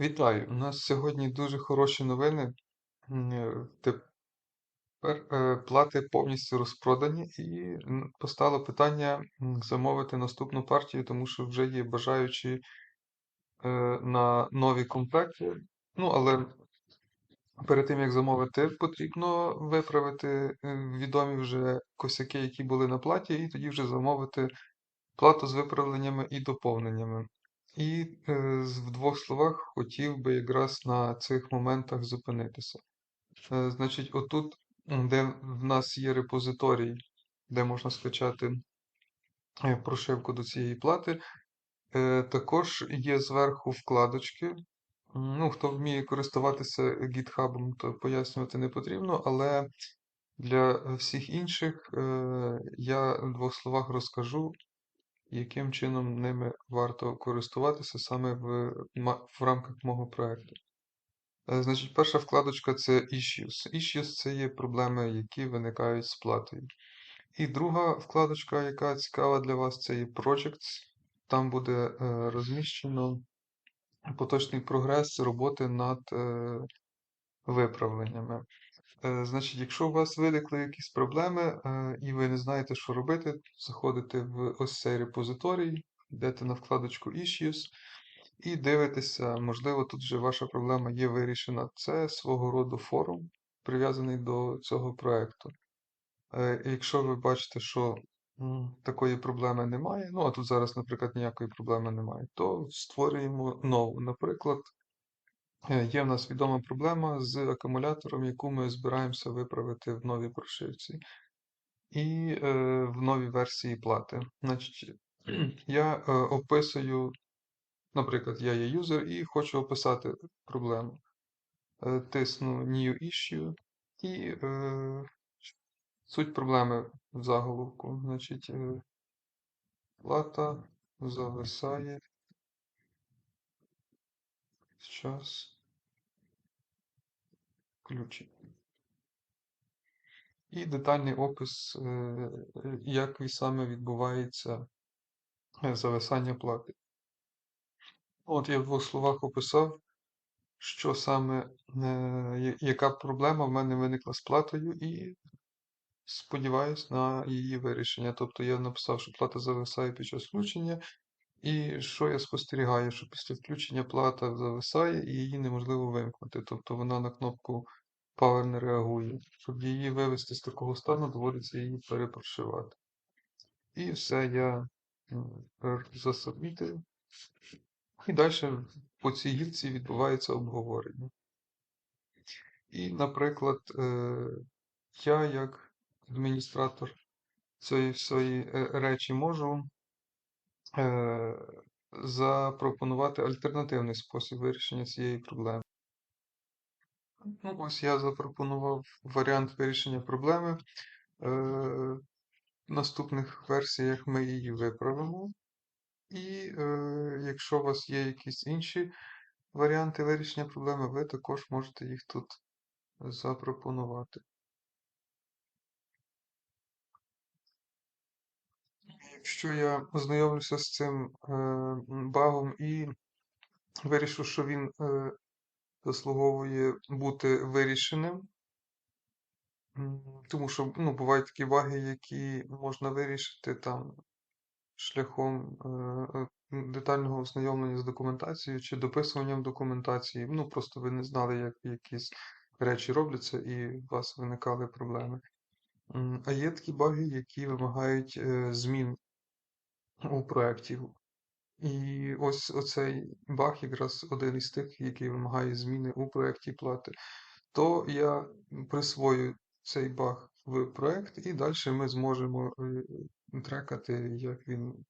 Вітаю! У нас сьогодні дуже хороші новини. Е, Тепер е, плати повністю розпродані, і постало питання замовити наступну партію, тому що вже є бажаючі е, на нові комплекти. Ну, але перед тим як замовити, потрібно виправити відомі вже косяки, які були на платі, і тоді вже замовити плату з виправленнями і доповненнями. І е, в двох словах хотів би якраз на цих моментах зупинитися. Е, Значить, отут, де в нас є репозиторій, де можна скачати е, прошивку до цієї плати, також є зверху вкладочки. Ну, хто вміє користуватися GitHub, то пояснювати не потрібно, але для всіх інших я в двох словах розкажу, яким чином ними варто користуватися саме в, в рамках мого проекту. Е, Значить, перша вкладочка це Issues. Issues це є проблеми, які виникають з платою. І друга вкладочка, яка цікава для вас, це є Projects. Там буде е, розміщено поточний прогрес роботи над е, виправленнями. Е, Значить, якщо у вас виникли якісь проблеми е, і ви не знаєте, що робити, заходите в ось цей репозиторій, йдете на вкладочку Issues і дивитеся, можливо, тут вже ваша проблема є вирішена. Це свого роду форум, прив'язаний до цього проекту. Е, Якщо ви бачите, що такої проблеми немає, ну а тут зараз, наприклад, ніякої проблеми немає, то створюємо нову. Наприклад, є в нас відома проблема з акумулятором, яку ми збираємося виправити в новій прошивці і е, в новій версії плати. Значить, я е, описую, наприклад, я є юзер і хочу описати проблему. Е, Тисну New Issue і е, суть проблеми в заголовку. Значить, е, плата зависає з час. І детальний опис, е, як і саме відбувається е, зависання плати. От я в двох словах описав, що саме, е, яка проблема в мене виникла з платою, і сподіваюсь на її вирішення. Тобто я написав, що плата зависає під час включення, і що я спостерігаю, що після включення плата зависає і її неможливо вимкнути. Тобто вона на кнопку Power не реагує. Щоб її вивести з такого стану, доводиться її перепрошивати. І все я засобмітив. І далі по цій гілці відбувається обговорення. І, наприклад, е, я як адміністратор цієї всієї е, речі можу е, запропонувати альтернативний спосіб вирішення цієї проблеми. Ну, ось я запропонував варіант вирішення проблеми. Е, в наступних версіях ми її виправимо. І е, якщо у вас є якісь інші варіанти вирішення проблеми, ви також можете їх тут запропонувати. Якщо я ознайомлюся з цим е, багом і вирішу, що він е, заслуговує бути вирішеним, тому що ну, бувають такі баги, які можна вирішити там шляхом е, е, детального ознайомлення з документацією чи дописуванням документації. Ну, просто ви не знали, як якісь речі робляться, і у вас виникали проблеми. А є такі баги, які вимагають е, змін у проєкті. І ось оцей баг якраз один із тих, який вимагає зміни у проєкті плати. То я присвою цей баг в проєкт, і далі ми зможемо е, трекати, як він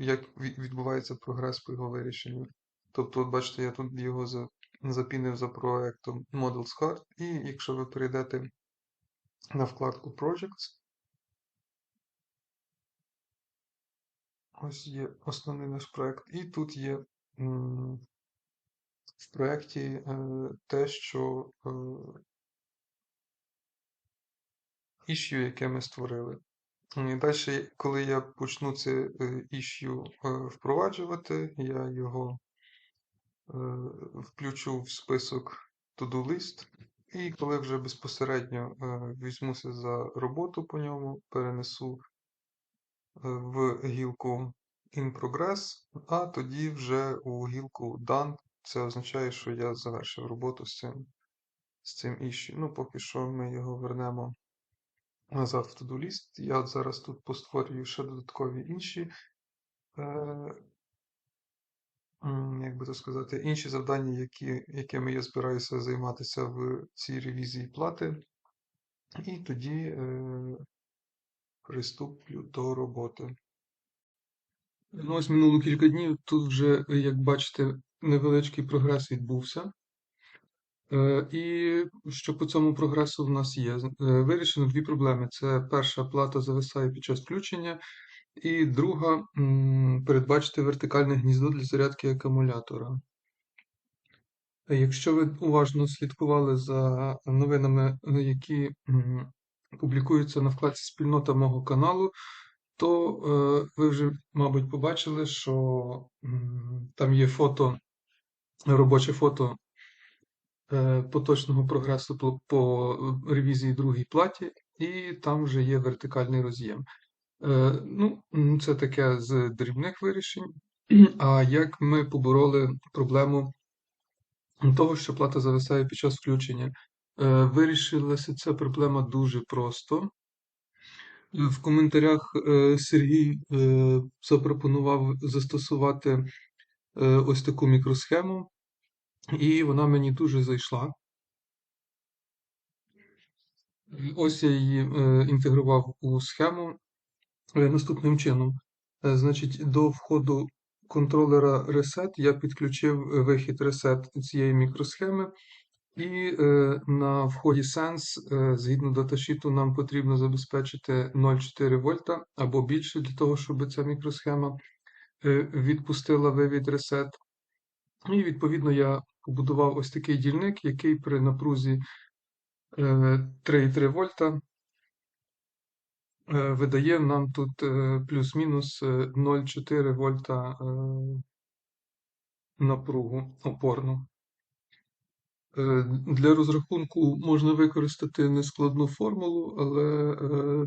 як відбувається прогрес по його вирішенню. Тобто, от бачите, я тут його за- запінив за проєктом Models Hard, і якщо ви перейдете на вкладку Projects, ось є основний наш проєкт, і тут є в проєкті е, те, що е, issue, яке ми створили. Далі, коли я почну це е, issue е, впроваджувати, я його включу в список to-do list. І коли вже безпосередньо е, візьмуся за роботу по ньому, перенесу е, в гілку In Progress, а тоді вже у гілку Done. Це означає, що я завершив роботу з цим, з цим issue. Ну, поки що ми його вернемо назад в to-do list. Я зараз тут постворюю ще додаткові інші, е, як би то сказати, інші завдання, які, якими я збираюся займатися в цій ревізії плати. І тоді е, приступлю до роботи. Ну, ось минуло кілька днів. Тут вже, як бачите, невеличкий прогрес відбувся. Е, І що по цьому прогресу в нас є? Е, Вирішено дві проблеми. Це перша плата зависає під час включення, і друга передбачити вертикальне гніздо для зарядки акумулятора. Якщо ви уважно слідкували за новинами, які публікуються на вкладці спільнота мого каналу, то е, ви вже, мабуть, побачили, що там є фото, робоче фото е, поточного прогресу по, по ревізії другій платі, і там вже є вертикальний роз'єм. Е, ну, це таке з дрібних вирішень. А як ми побороли проблему того, що плата зависає під час включення? Е, Вирішилася ця проблема дуже просто. В коментарях е, Сергій е, запропонував застосувати е, ось таку мікросхему, і вона мені дуже зайшла. Ось я її е, інтегрував у схему е, наступним чином. Е, Значить, до входу контролера Reset я підключив е, вихід Reset цієї мікросхеми, і е, на вході Sense, е, згідно даташіту, нам потрібно забезпечити 0,4 вольта або більше для того, щоб ця мікросхема е, відпустила вивід Reset. І відповідно я побудував ось такий дільник, який при напрузі е, 3,3 вольта е, видає нам тут е, плюс-мінус е, 0,4 вольта е, напругу опорну. Е, Для розрахунку можна використати нескладну формулу, але е,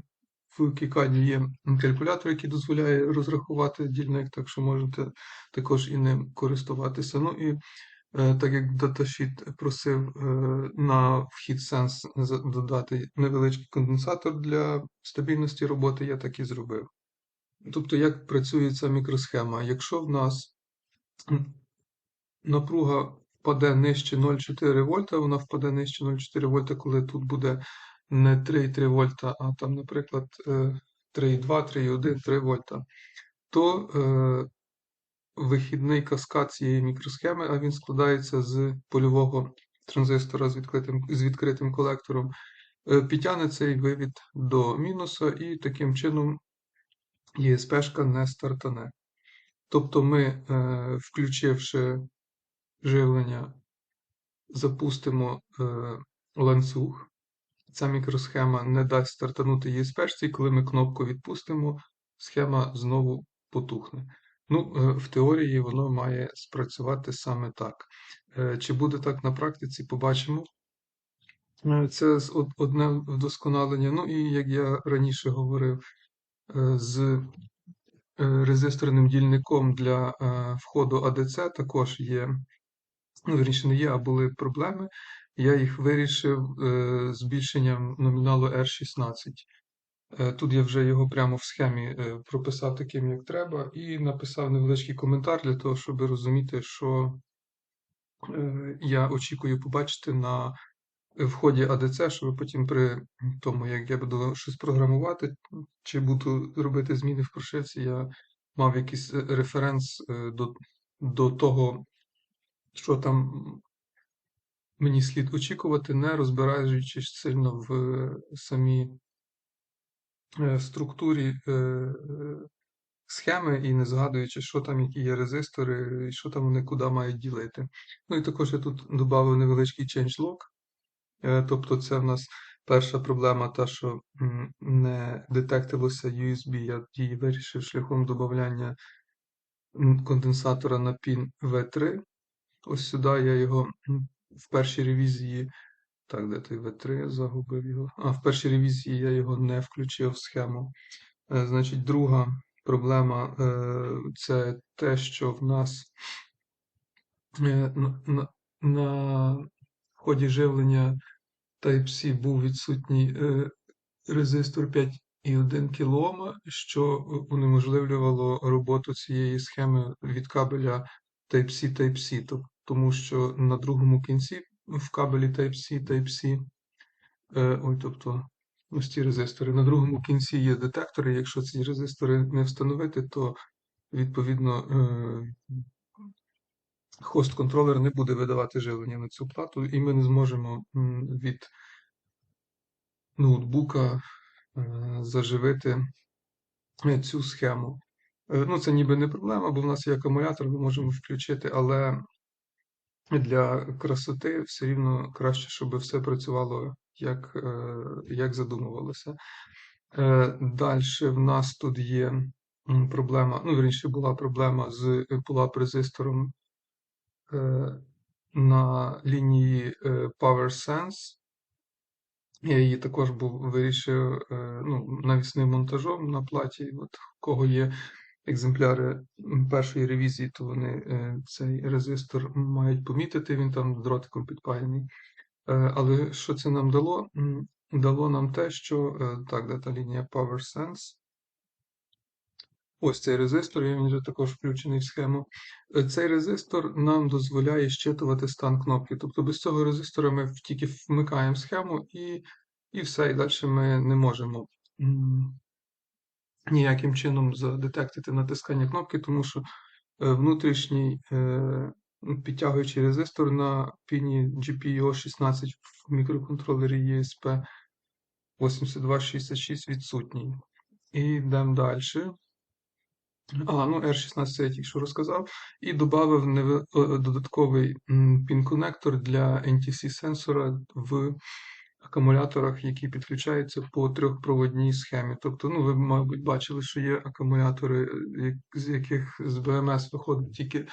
в Кікаді є калькулятор, який дозволяє розрахувати дільник, так що можете також і ним користуватися. Ну і е, так як даташіт просив на вхід сенс додати невеличкий конденсатор для стабільності роботи, я так і зробив. Тобто, як працює ця мікросхема? Якщо в нас напруга впаде нижче 0,4 вольта, вона впаде нижче 0,4 вольта, коли тут буде не 3,3 вольта, а там, наприклад, е, 3,2, 3,1, 3 вольта, то е, вихідний каскад цієї мікросхеми, а він складається з польового транзистора з відкритим, з відкритим колектором, е, підтягне цей вивід до мінуса, і таким чином ЄСПшка не стартане. Тобто ми, е, включивши живлення, запустимо е, ланцюг. Ця мікросхема не дасть стартанути ЄСПшці, коли ми кнопку відпустимо, схема знову потухне. Ну, е, в теорії воно має спрацювати саме так. Е, Чи буде так на практиці, побачимо. Е, Це одне вдосконалення. Ну і як я раніше говорив, з резисторним дільником для входу АДЦ також є, ну, вірніше не є, а були проблеми. Я їх вирішив е, збільшенням номіналу R16. Е, Тут я вже його прямо в схемі е, прописав таким, як треба, і написав невеличкий коментар для того, щоб розуміти, що е, я очікую побачити на вході АДЦ, щоб потім при тому, як я буду щось програмувати, чи буду робити зміни в прошивці, я мав якийсь е, референс е, до, до того, що там мені слід очікувати, не розбираючись сильно в е, самій е, структурі е, схеми і не згадуючи, що там, які є резистори, і що там вони куди мають ділити. Ну і також я тут додав невеличкий changelog. Тобто, це в нас перша проблема, та, що не детектилося USB, я її вирішив шляхом додавання конденсатора на пін V3. Ось сюди я його в першій ревізії. Так, де той V3 загубив його. А, в першій ревізії я його не включив в схему. Е, Значить, друга проблема е, це те, що в нас е, на, на, на вході живлення Type-C був відсутній резистор 5,1 кОм, що унеможливлювало роботу цієї схеми від кабеля Type-C Type-C, тому що на другому кінці в кабелі Type-C Type-C, е, ой, тобто ось ці резистори, на другому кінці є детектори. Якщо ці резистори не встановити, то відповідно е, хост-контролер не буде видавати живлення на цю плату, і ми не зможемо від ноутбука е, заживити цю схему. Ну, це ніби не проблема, бо в нас є акумулятор, ми можемо включити, але для красоти все рівно краще, щоб все працювало як, е, як задумувалося. Далі в нас тут є проблема, ну, вірніше, була проблема з е, на лінії е, PowerSense. Я її також був вирішив е, ну, навісним монтажом на платі. От, кого є екземпляри першої ревізії, то вони е, цей резистор мають помітити, він там дротиком підпаяний. Е, Але що це нам дало? Дало нам те, що е, так, де та лінія PowerSense. Ось цей резистор, він вже також включений в схему. Цей резистор нам дозволяє щитувати стан кнопки. Тобто без цього резистора ми тільки вмикаємо схему і, і все, і далі ми не можемо ніяким чином задетектити натискання кнопки, тому що е, внутрішній е, підтягуючий резистор на піні GPIO 16 в мікроконтролері ESP 8266 відсутній. І йдемо далі. А, ну R16 я тільки що розказав. І додав додатковий пін-конектор для NTC-сенсора в акумуляторах, які підключаються по трьохпроводній схемі. Тобто, ну, ви, мабуть, бачили, що є акумулятори, е, з яких з BMS виходить тільки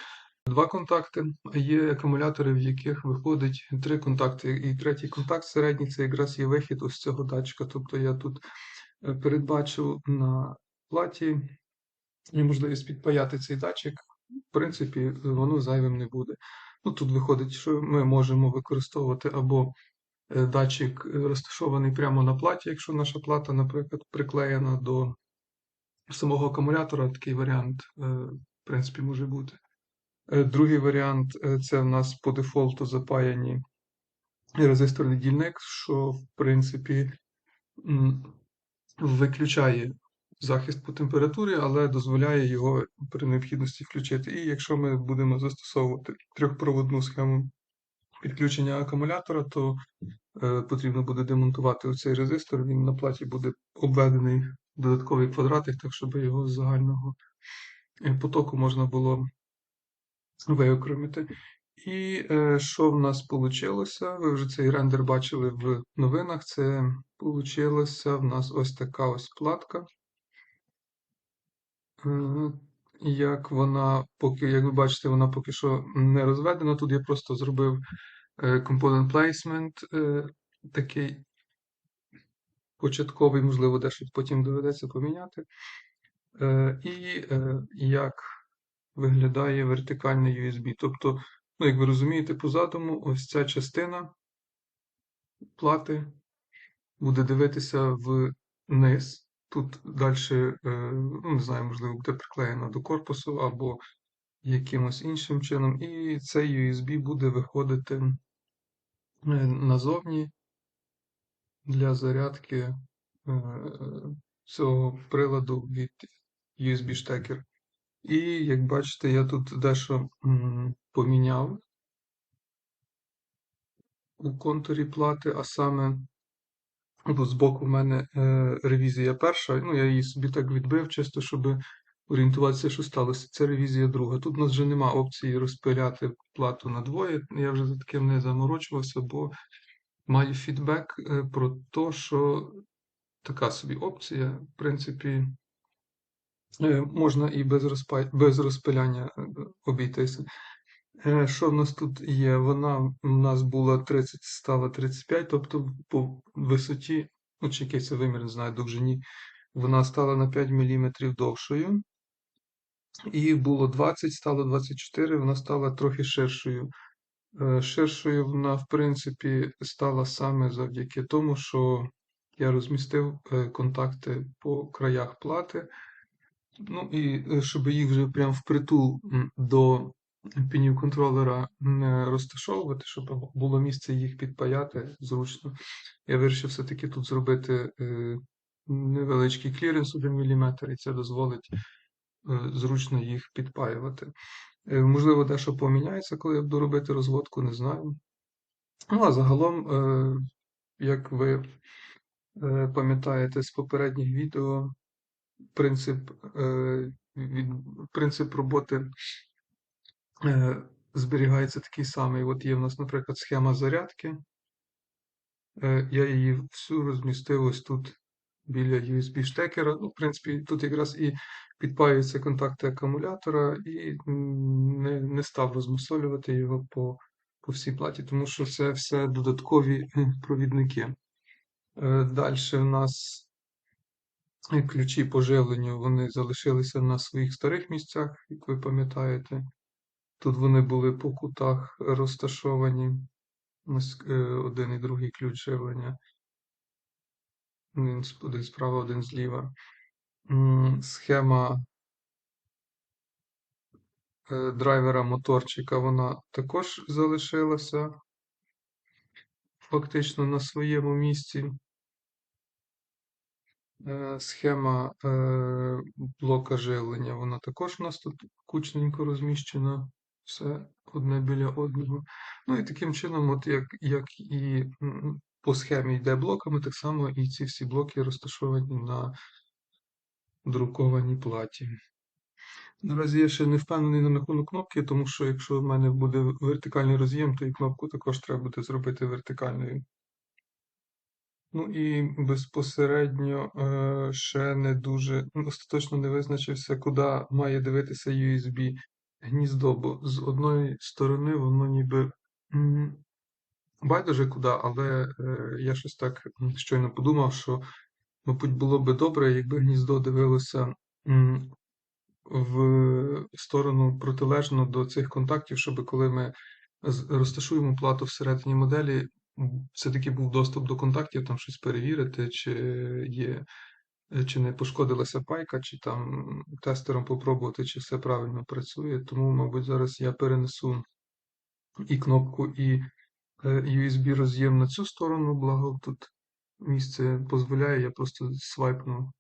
два контакти, а є акумулятори, в яких виходить три контакти. І третій контакт середній це якраз є вихід ось цього датчика. Тобто я тут е, передбачив на платі і можливість підпаяти цей датчик, в принципі, воно зайвим не буде. Ну, тут виходить, що ми можемо використовувати або датчик е, розташований прямо на платі, якщо наша плата, наприклад, приклеєна до самого акумулятора, такий варіант, е, в принципі, може бути. Е, Другий варіант е, це в нас по дефолту запаяні резисторний дільник, що, в принципі, виключає захист по температурі, але дозволяє його при необхідності включити. І якщо ми будемо застосовувати трьохпроводну схему підключення акумулятора, то е, потрібно буде демонтувати оцей резистор. Він на платі буде обведений додатковий квадратик, так щоб його з загального е, потоку можна було виокремити. І е, що в нас вийшло? Ви вже цей рендер бачили в новинах. Це вийшло в нас ось така ось платка. Як вона поки, як ви бачите, вона поки що не розведена. Тут я просто зробив е, component placement е, такий початковий, можливо, дещо потім доведеться поміняти. Е, І як виглядає вертикальний USB. Тобто, ну, як ви розумієте, по задуму, ось ця частина плати буде дивитися вниз. Тут далі, ну, не знаю, можливо, буде приклеєно до корпусу або якимось іншим чином. І цей USB буде виходити е, назовні для зарядки е, цього приладу від USB-штекер. І як бачите, я тут дещо поміняв у контурі плати, а саме бо збоку в мене е, ревізія перша. Ну, я її собі так відбив, чисто, щоб орієнтуватися, що сталося. Це ревізія друга. Тут у нас вже нема опції розпиляти плату на двоє. Я вже за таким не заморочувався, бо маю фідбек е, про те, що така собі опція, в принципі, е, можна і без, розпиляння е, обійтися. Е, Що в нас тут є? Вона в нас була 30, стала 35, тобто по висоті, ну чи якийсь це вимір, не знаю, довжині, вона стала на 5 мм довшою. І було 20, стало 24, вона стала трохи ширшою. Е, Ширшою вона, в принципі, стала саме завдяки тому, що я розмістив е, контакти по краях плати. Ну і щоб їх вже прям впритул до пінів контролера розташовувати, щоб було місце їх підпаяти зручно. Я вирішив все-таки тут зробити е, невеличкий кліренс 1 мм, і це дозволить е, зручно їх підпаювати. Е, Можливо, дещо поміняється, коли я буду робити розводку, не знаю. Ну, а загалом, як ви пам'ятаєте з попередніх відео, принцип, принцип роботи зберігається такий самий. От є в нас, наприклад, схема зарядки. Е, я її всю розмістив ось тут біля USB-штекера. Ну, в принципі, тут якраз і підпаюються контакти акумулятора, і не, не став розмусолювати його по, по всій платі, тому що це все додаткові провідники. Далі в нас е, ключі по живленню вони залишилися на своїх старих місцях, як ви пам'ятаєте. Тут вони були по кутах розташовані. Е, один і другий ключ живлення. Один, справа, один зліва. Схема е, драйвера моторчика вона також залишилася фактично на своєму місці. Е, Схема блока живлення, вона також у нас тут кучненько розміщена. Все одне біля одного. Ну і таким чином, от як, як і по схемі йде блоками, так само і ці всі блоки розташовані на друкованій платі. Наразі я ще не впевнений на рахунок кнопки, тому що якщо в мене буде вертикальний роз'єм, то і кнопку також треба буде зробити вертикальною. Ну і безпосередньо е, ще не дуже ну, остаточно не визначився, куди має дивитися USB гніздо, бо з одної сторони воно ніби байдуже куди, але е, я щось так щойно подумав, що, мабуть, було би добре, якби гніздо дивилося в сторону протилежну до цих контактів, щоб коли ми розташуємо плату всередині моделі, все-таки був доступ до контактів, там щось перевірити, чи є, чи не пошкодилася пайка, чи там тестером попробувати, чи все правильно працює. Тому, мабуть, зараз я перенесу і кнопку, і е, USB роз'єм на цю сторону, благо тут місце дозволяє, я просто свайпну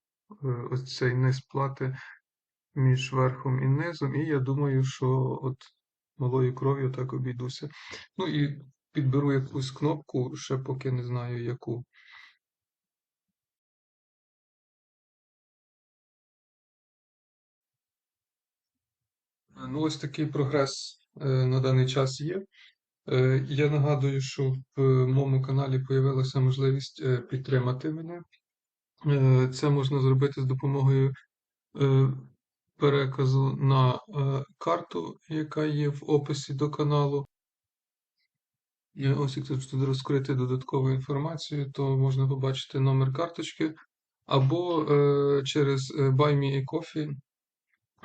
е, ось цей низ плати між верхом і низом, і я думаю, що от малою кров'ю так обійдуся. Ну і підберу якусь кнопку, ще поки не знаю яку. Ну, ось такий прогрес е, на даний час є. Е, Я нагадую, що в моєму каналі появилася можливість е, підтримати мене. Е, Це можна зробити з допомогою е, переказу на е, карту, яка є в описі до каналу. Ось якщо тут розкрити додаткову інформацію, то можна побачити номер карточки або е, через е, Buy Me a Coffee.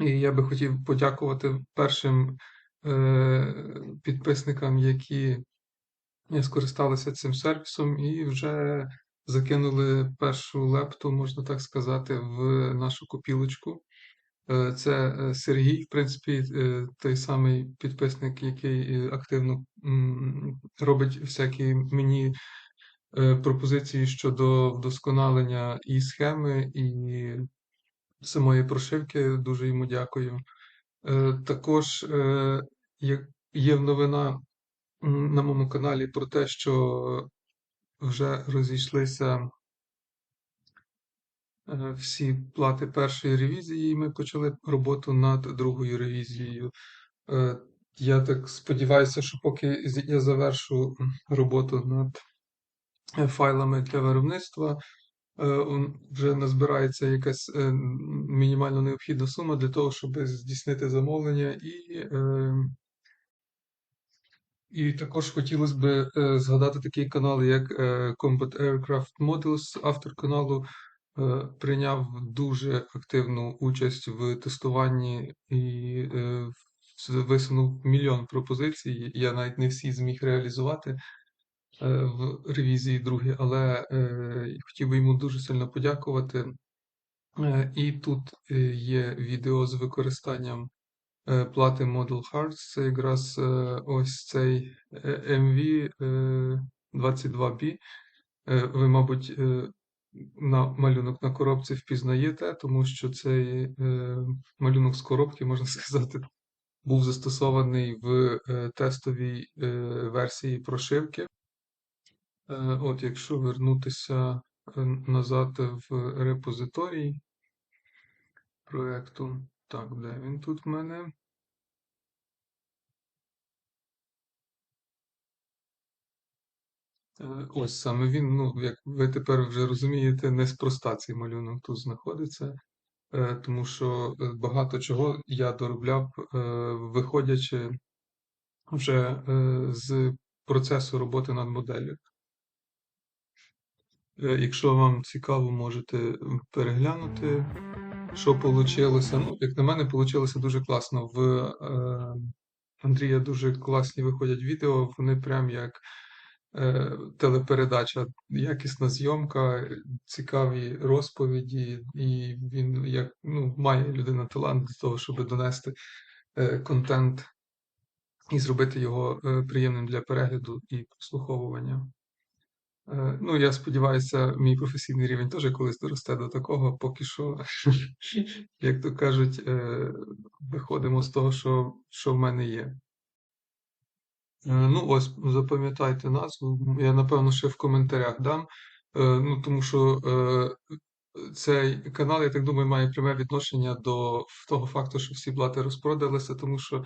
І я би хотів подякувати першим е, підписникам, які скористалися цим сервісом і вже закинули першу лепту, можна так сказати, в нашу копілочку. Е, Це е, Сергій, в принципі, той самий підписник, який активно робить всякі мені пропозиції щодо вдосконалення і схеми, і самої прошивки. Дуже йому дякую. Е, Також е, є- новина на моєму каналі про те, що вже розійшлися е, всі плати першої ревізії, і ми почали роботу над другою ревізією. Я так сподіваюся, що поки я завершу роботу над файлами для виробництва, вже назбирається якась е, мінімально необхідна сума для того, щоб здійснити замовлення і е, І також хотілося б е, згадати такий канал, як е, Combat Aircraft Models. Автор каналу е, прийняв дуже активну участь в тестуванні і е, висунув мільйон пропозицій. Я навіть не всі зміг реалізувати е, в ревізії другій, але е, хотів би йому дуже сильно подякувати. Е, І тут е, є відео з використанням е, плати Model Hearts. Це якраз е, ось цей е, MV е, 22B. Е, Ви, мабуть, е, на малюнок на коробці впізнаєте, тому що цей е, малюнок з коробки, можна сказати, був застосований в е, тестовій е, версії прошивки. Е, От, якщо вернутися е, назад в репозиторій проекту, так, де він тут в мене? Е, Ось саме він, ну, як ви тепер вже розумієте, неспроста цей малюнок тут знаходиться, тому що багато чого я доробляв, виходячи вже з процесу роботи над моделлю. Е, Якщо вам цікаво, можете переглянути, що вийшло. Ну, як на мене, вийшло дуже класно. В е, Андрія дуже класні виходять відео, вони прям як е, телепередача, якісна зйомка, цікаві розповіді, і він як ну, має людина талант для того, щоб донести контент і зробити його приємним для перегляду і прослуховування. Е, Ну, я сподіваюся, мій професійний рівень теж колись доросте до такого, поки що, як то кажуть, е, виходимо з того, що, що в мене є. Е, Ну, ось, запам'ятайте назву. Я, напевно, ще в коментарях дам. Ну, тому що цей канал, я так думаю, має пряме відношення до того факту, що всі плати розпродалися, тому що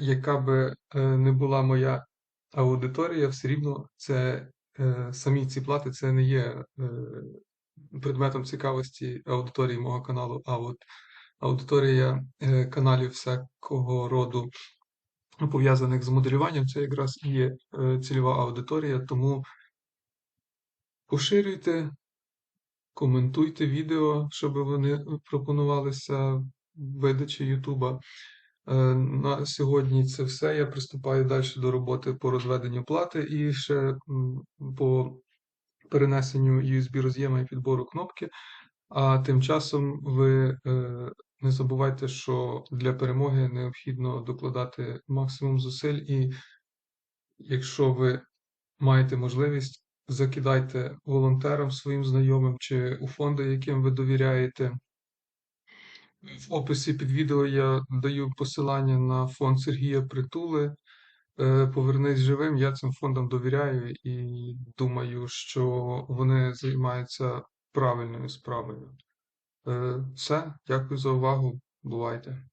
яка би не була моя аудиторія, все рівно це самі ці плати це не є е, предметом цікавості аудиторії мого каналу, а от аудиторія е, каналів всякого роду пов'язаних з моделюванням, це якраз і є е, цільова аудиторія, тому поширюйте, коментуйте відео, щоб вони пропонувалися в видачі Ютуба. Е, На сьогодні це все. Я приступаю далі до роботи по розведенню плати і ще по перенесенню USB роз'єма і підбору кнопки. А тим часом ви е, не забувайте, що для перемоги необхідно докладати максимум зусиль, і якщо ви маєте можливість, закидайте волонтерам своїм знайомим чи у фонди, яким ви довіряєте. В описі під відео я даю посилання на фонд Сергія Притули. Е, Повернись живим. Я цим фондам довіряю і думаю, що вони займаються правильною справою. Е, Все, дякую за увагу. Бувайте.